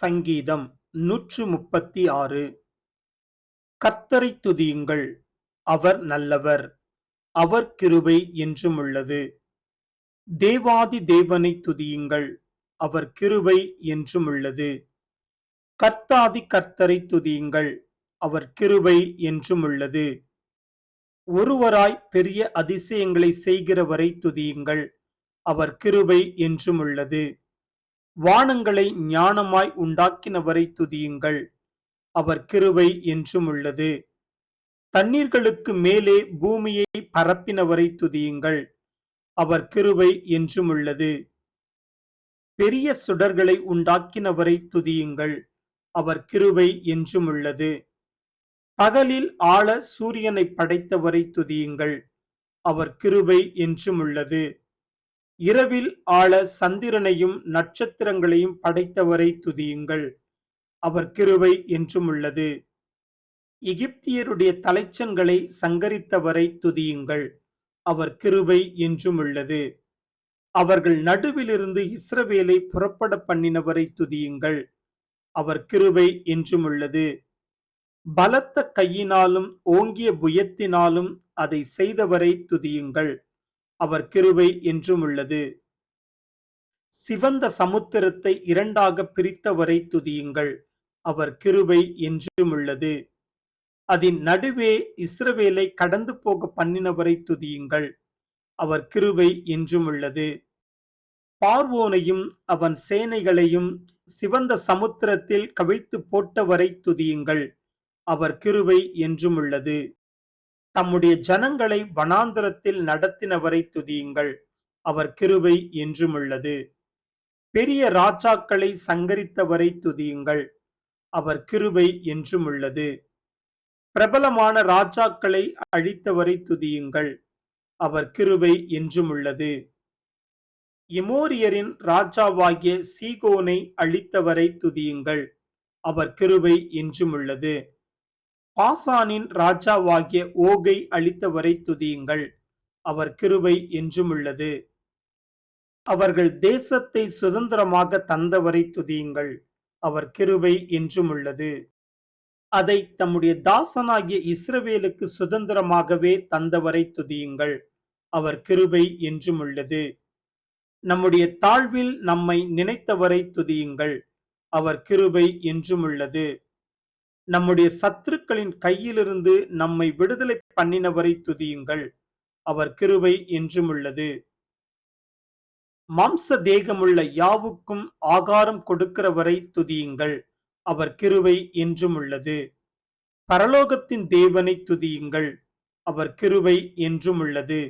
சங்கீதம் நூற்று முப்பத்தி ஆறு. கர்த்தரை துதியுங்கள் அவர் நல்லவர் அவர் கிருபை என்றும் உள்ளது. தேவாதி தேவனை துதியுங்கள் அவர் கிருபை என்றும் உள்ளது. கர்த்தாதி கர்த்தரை துதியுங்கள் அவர் கிருபை என்றும் உள்ளது. ஒருவராய் பெரிய அதிசயங்களை செய்கிறவரை துதியுங்கள் அவர் கிருபை என்றும் உள்ளது. வானங்களை ஞானமாய் உண்டாக்கினவரை துதியுங்கள். அவர் கிருபை என்றும் உள்ளது. தண்ணீர்களுக்கு மேலே பூமியை பரப்பினவரை துதியுங்கள். அவர் கிருபை என்றும் உள்ளது. பெரிய சுடர்களை உண்டாக்கினவரை துதியுங்கள். அவர் கிருபை என்றும் உள்ளது. பகலில் ஆள சூரியனை படைத்தவரை துதியுங்கள். அவர் கிருபை என்றும் உள்ளது. இரவில் ஆள சந்திரனையும் நட்சத்திரங்களையும் படைத்தவரை துதியுங்கள். அவர் கிருவை என்றும் உள்ளது. எகிப்தியருடைய தலைச்சன்களை சங்கரித்தவரை துதியுங்கள். அவர் கிருபை என்றும் உள்ளது. அவர்கள் நடுவிலிருந்து இஸ்ரவேலை புறப்பட பண்ணினவரை துதியுங்கள். அவர் கிருபை என்றும் உள்ளது. பலத்த கையினாலும் ஓங்கிய புயத்தினாலும் அதை செய்தவரை துதியுங்கள். அவர் கிருபை என்றும் உள்ளது. சிவந்த சமுத்திரத்தை இரண்டாக பிரித்தவரை துதியுங்கள். அவர் கிருபை என்றும் உள்ளது. அதன் நடுவே இஸ்ரவேலை கடந்து போக பண்ணினவரை துதியுங்கள். அவர் கிருபை என்றும் உள்ளது. பார்வோனையும் அவன் சேனைகளையும் சிவந்த சமுத்திரத்தில் கவிழ்த்து போட்டவரை துதியுங்கள். அவர் கிருபை என்றும் உள்ளது. தம்முடைய ஜனங்களை வனாந்தரத்தில் நடத்தினவரை துதியுங்கள். அவர் கிருபை என்றும் உள்ளது பெரிய ராஜாக்களை சங்கரித்தவரை துதியுங்கள். அவர் கிருபை என்றும் உள்ளது பிரபலமான ராஜாக்களை அழித்தவரை துதியுங்கள். அவர் கிருபை என்றும் உள்ளது இமோரியரின் ராஜாவாகிய சீகோனை அழித்தவரை துதியுங்கள். அவர் கிருபை என்றும் உள்ளது பாசானின் ராஜாவாகிய ஓகை அளித்தவரை துதியுங்கள். அவர் கிருபை என்றும் உள்ளது அவர்கள் தேசத்தை சுதந்திரமாக தந்தவரை துதியுங்கள். அவர் கிருபை என்றும் உள்ளது அதை தம்முடைய தாசனாகிய இஸ்ரவேலுக்கு சுதந்திரமாகவே தந்தவரை துதியுங்கள். அவர் கிருபை என்றும் உள்ளது நம்முடைய தாழ்வில் நம்மை நினைத்தவரை துதியுங்கள். அவர் கிருபை என்றும் உள்ளது நம்முடைய சத்துருக்களின் கையிலிருந்து நம்மை விடுதலை பண்ணினவரை துதியுங்கள். அவர் கிருவை என்றும் உள்ளது மாம்ச தேகமுள்ள யாவுக்கும் ஆகாரம் கொடுக்கிறவரை துதியுங்கள். அவர் கிருவை என்றும் உள்ளது பரலோகத்தின் தேவனை துதியுங்கள். அவர் கிருவை என்றும் உள்ளது